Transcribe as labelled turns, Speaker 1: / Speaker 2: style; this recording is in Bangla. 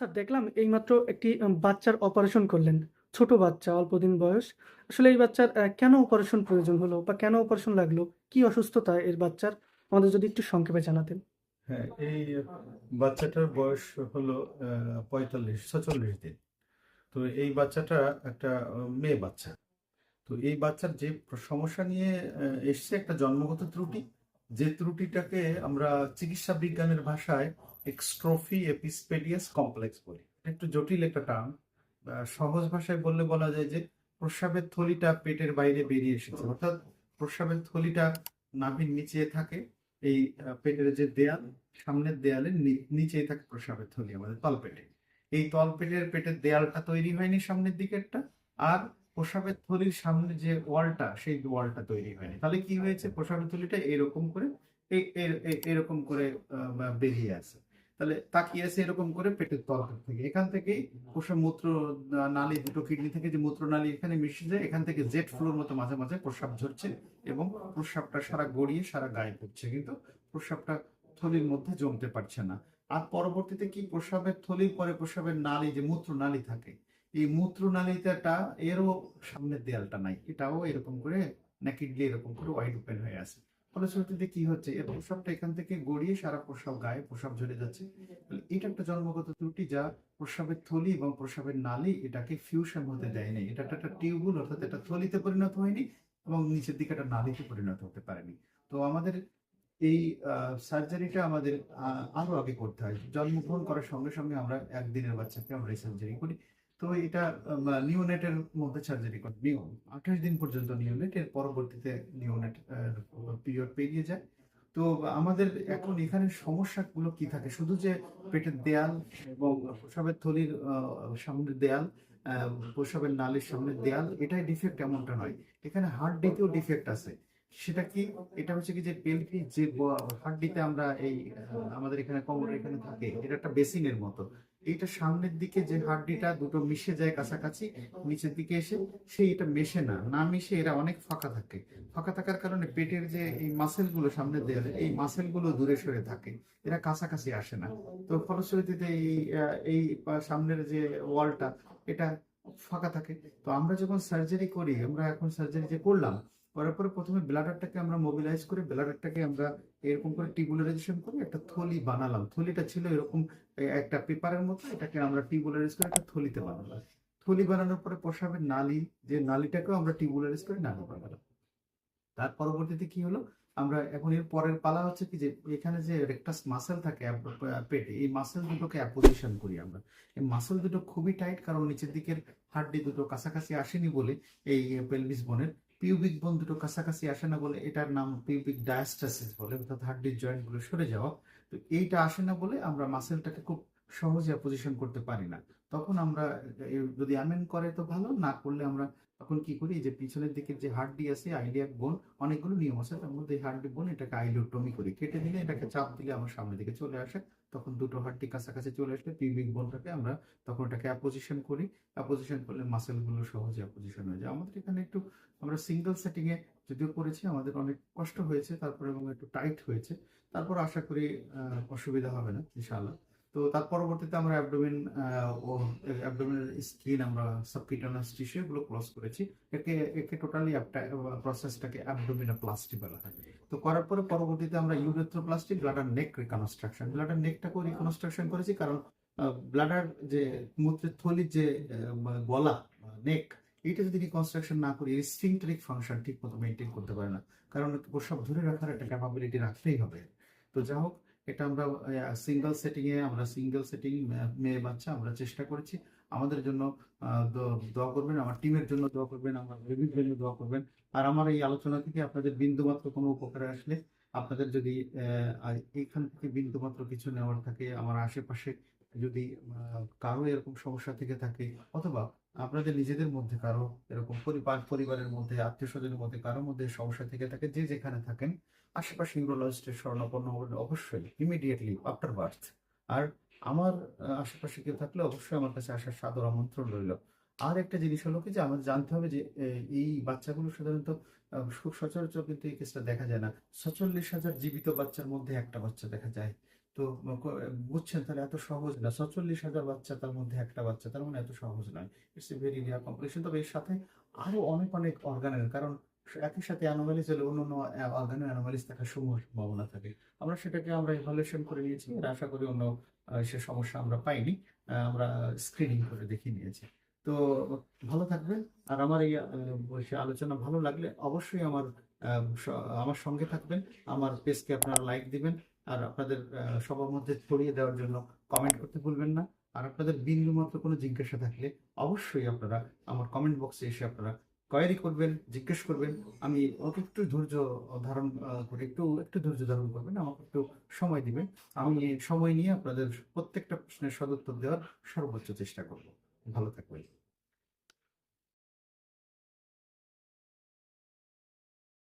Speaker 1: স্যার, দেখলাম এইমাত্র একটি বাচ্চার অপারেশন করলেন। ছোট বাচ্চা অল্প দিন বয়স। আসলে এই বাচ্চার কেন অপারেশন প্রয়োজন হলো বা কেন অপারেশন লাগল? কি অসুস্থতা এর বাচ্চার? আমাদের যদি একটু সংক্ষেপে জানাতেন।
Speaker 2: হ্যাঁ এই বাচ্চাটার বয়স হলো পঁয়তাল্লিশ, ছচল্লিশ দিন। তো এই বাচ্চাটা একটা মেয়ে বাচ্চা। তো এই বাচ্চার যে সমস্যা নিয়ে এসছে একটা জন্মগত ত্রুটি। যে ত্রুটিটাকে আমরা চিকিৎসা বিজ্ঞানের ভাষায় এক্সট্রফি এপিসপেডিয়াস কমপ্লেক্স বলি। একটু জটিল একটা টার্ম। সহজ ভাষায় বললে বলা যায় যে প্রস্রাবের থলিটা পেটের বাইরে বেরিয়ে এসেছে। অর্থাৎ প্রস্রাবের থলিটা নাভির নিচে থাকে, এই পেটের যে দেয়াল, সামনের দেয়ালের নিচেই থাকে প্রস্রাবের থলি আমাদের তলপেটে। এই তলপেটের পেটের দেয়ালটা তৈরি হয়নি সামনের দিকেরটা, আর প্রস্রাবের থলির সামনে যে ওয়ালটা, সেই ওয়ালটা তৈরি হয়নি। তাহলে কি হয়েছে? প্রস্রাবের থলিটা এরকম করে এর- এরকম করে বেরিয়ে আসে। তাহলে তাকিয়ে আছে এরকম করে পেটের তলপেট থেকে। এখান থেকেই প্রস্রাব মূত্র নালী দুটো কিডনি থেকে যে মূত্র নালী এখানে মিশে যায়, এখান থেকে জেট ফ্লোর মতো মাঝে মাঝে প্রস্রাব ঝরছে এবং প্রস্রাবটা সারা গড়িয়ে সারা গায়ে পড়ছে। কিন্তু প্রস্রাবটা থলির মধ্যে জমতে পারছে না। আর পরবর্তীতে কি প্রস্রাবের থলির পরে প্রস্রাবের নালী, যে মূত্র নালী থাকে, এই মূত্র নালীটা এরও সামনের দেয়ালটা নাই। এটাও এরকম করে নাকিডলি এরকম করে ওয়াইড ওপেন হয়ে আছে। ফলশ্রুতিতে কি হচ্ছে? এর প্রস্রাবটা এখান থেকে গড়িয়ে সারা প্রস্রাব গায়ে প্রস্রাব ঝরে যাচ্ছে। তাহলে এটা একটা জন্মগত ত্রুটি যা প্রস্রাবের থলি এবং প্রস্রাবের নালী এটাকে ফিউশন হতে দেয়নি এটা একটা টিউবুল অর্থাৎ এটা থলিতে পরিণত হয়নি এবং নিচের দিকে একটা নালীতে পরিণত হতে পারেনি। তো আমাদের এই সার্জারিটা আমাদের আরও আগে করতে হয়। জন্মগ্রহণ করার সঙ্গে সঙ্গে আমরা একদিনের বাচ্চাকে আমরা এই সার্জারি করি। তো এটা নিউনেটের মধ্যে সার্জারি করি। নিউ, আঠাশ দিন পর্যন্ত নিউনেট এর পরবর্তীতে নিউনেট পিরিয়ড পেরিয়ে যায়। তো আমাদের এখন এখানে সমস্যাগুলো কি থাকে? শুধু যে পেটের দেয়াল এবং প্রসাবের থলির সামনের দেয়াল প্রসাবের নালীর সামনের দেয়াল, এটাই ডিফেক্ট এমনটা নয়। এখানে হার্ট ডিতেও ডিফেক্ট আছে। সেটা কি, এটা হচ্ছে কি যে পেলভি যে হাড্ডিতে আমরা এই আমাদের এখানে কোমরের এখানে থাকে, এটা একটা বেসিনের মতো। এইটা সামনের দিকে যে হাড্ডিটা দুটো মিশে যায় কাছাকাছি, নিচের দিকে এসে সেই এটা মেশে না না মিশে এরা অনেক ফাঁকা থাকে। ফাঁকা থাকার কারণে পেটের যে এই মাসেলগুলো সামনের দেয়ালে এই মাসেলগুলো দূরে সরে থাকে, এরা কাছাকাছি আসে না। তো ফলশ্রুতিতে এই এই সামনের যে ওয়ালটা এটা ফাঁকা থাকে। তো আমরা যখন সার্জারি করি, আমরা এখন সার্জারি যে করলাম করার পরে প্রথমে ব্লাডারটাকে আমরা মোবিলাইজ করে ব্লাডারটাকে আমরা এরকম করে টিবুলারাইজেশন করে একটা থলি বানালাম। থলিটা ছিল এরকম একটা পেপারের মতো, এটাকে আমরা টিবুলারাইজ করে একটা থলিতে বানালাম। থলি বানানোর পরে প্রসাবের নালী, যে নালীটাকেও আমরা টিবুলারাইজ করে নালী বানালাম। তার পরবর্তীতে কি হলো? আমরা এখন এর পরের পালা হচ্ছে কি যে, এখানে যে রেকটাস মাসেল থাকে পেটে, এই মাসেল দুটোকে অ্যাপোজিশন করি আমরা। এই মাসেল দুটো খুবই টাইট কারণ নিচের দিকের হাড্ডি দুটো কাছাকাছি আসেনি বলে এই পেলভিস বোনের পিউবিক বোন দুটো কাছাকাছি আসে না বলে এটার নাম পিউবিক ডায়াস্টাসিস বলে, অর্থাৎ হাড্ডির জয়েন্টগুলো সরে যাওয়া। তো এইটা আসে না বলে আমরা মাসেলটাকে খুব সহজে পজিশন করতে পারি না। তখন আমরা যদি অ্যামেন করে তো ভালো, না করলে আমরা তখন কি করি যে পিছনের দিকে যে হাড্ডি আছে আইলিয়াক বোন অনেকগুলো নিয়ম আছে, তার মধ্যে হাড্ডি বোন এটাকে আইলিওটমি করি। কেটে দিলে এটাকে চাপ দিলে আমার সামনের দিকে চলে আসে, তখন দুটো হাড্ডি কাছাকাছি চলে আসলে পিউবিক বোনটাকে আমরা তখন এটাকে অ্যাপোজিশন করি। অ্যাপোজিশন করলে মাসেলগুলো সহজে অ্যাপোজিশন হয়ে যায়। আমাদের এখানে একটু, আমরা সিঙ্গেল সেটিং এ যদিও করেছি, আমাদের অনেক কষ্ট হয়েছে, তারপরে এবং একটু টাইট হয়েছে, তারপর আশা করি অসুবিধা হবে না, ইনশাআল্লাহ। তো তার পরবর্তীতে আমরা অ্যাবডোমেন ও অ্যাবডোমেনের স্কিন আমরা সাবকিটানাস টিস্যু এগুলো ক্রস করেছি। একে একে টোটালি প্রসেসটাকে অ্যাবডোমিনোপ্লাস্টি বলা হয়। তো করার পরে পরবর্তীতে আমরা urethroplasty bladder neck reconstruction bladder নেকটাকেও reconstruction করেছি কারণ ব্লাডার যে মূত্রের থলির যে গলা নেক এইটা যদি রিকনস্ট্রাকশন না করি স্ফিংটারিক ফাংশন ঠিক মতো মেনটেন করতে পারে না। কারণ প্রসব ধরে রাখার একটা ক্যাপাবিলিটি রাখতেই হবে। তো যা হোক এটা আমরা সিঙ্গেল সেটিং এ আমরা সিঙ্গেল সেটিং মেয়ে বাচ্চা আমরা চেষ্টা করেছি। আমাদের জন্য দোয়া করবেন, আমার টিমের জন্য দোয়া করবেন, আমার বেবির জন্য দোয়া করবেন। আর আমার এই আলোচনা থেকে আপনাদের বিন্দুমাত্র কোনো উপকারে আসলে আপনাদের যদি এইখান থেকে বিন্দুমাত্র কিছু নেওয়ার থাকে, আমার আশেপাশে যদি কারও এরকম সমস্যা থেকে থাকে অথবা আপনাদের নিজেদের মধ্যে কারও এরকম পরিবার, পরিবারের মধ্যে আত্মীয় স্বজনের মধ্যে কারোর মধ্যে সমস্যা থেকে থাকে, যে যেখানে থাকেন, আশেপাশে নিউরোলজিস্টের শরণাপন্ন হবেন অবশ্যই ইমিডিয়েটলি আফটার বার্থ আর আমার আশেপাশে কেউ থাকলে অবশ্যই আমার কাছে আসার সাদর আমন্ত্রণ রইল। আর একটা জিনিস হলো কি যে আমাদের জানতে হবে যে এই বাচ্চাগুলো সাধারণত খুব সচরাচর কিন্তু এই কেসটা দেখা যায় না। ছচল্লিশ হাজার জীবিত বাচ্চার মধ্যে একটা বাচ্চা দেখা যায়। তো বুঝছেন তাহলে এত সহজ না। ছচল্লিশ হাজার বাচ্চা তার মধ্যে একটা বাচ্চা, তার মানে এত সহজ নয়। It's a very rare competition তবে এর সাথে আরও অনেক অনেক অর্গানের কারণ একই সাথে অ্যানোমালিস হলে অন্য অন্য অর্গানের অ্যানোমালিস থাকার সমূহ সম্ভাবনা থাকে। আমরা সেটাকে আমরা ইভালুয়েশন করে নিয়েছি। আর আশা করি অন্য সে সমস্যা আমরা পাইনি। আমরা স্ক্রিনিং করে দেখিয়ে নিয়েছি। তো ভালো থাকবেন। আর আমার এই আলোচনা ভালো লাগলে অবশ্যই আমার আমার সঙ্গে থাকবেন। আমার পেজকে আপনারা লাইক দিবেন। আর আপনাদের সবার মধ্যে ছড়িয়ে দেওয়ার জন্য কমেন্ট করতে ভুলবেন না। আর আপনাদের বিন্দু মাত্র কোনো জিজ্ঞাসা থাকলে অবশ্যই আপনারা আমার কমেন্ট বক্সে এসে আপনারা কোয়ারি করবেন, জিজ্ঞেস করবেন। আমি অল্প একটু ধৈর্য ধারণ করে একটু একটু ধৈর্য ধারণ করবেন, আমাকে একটু সময় দিবেন। আমি সময় নিয়ে আপনাদের প্রত্যেকটা প্রশ্নের সদুত্তর দেওয়ার সর্বোচ্চ চেষ্টা করব। ভালো থাকবেন।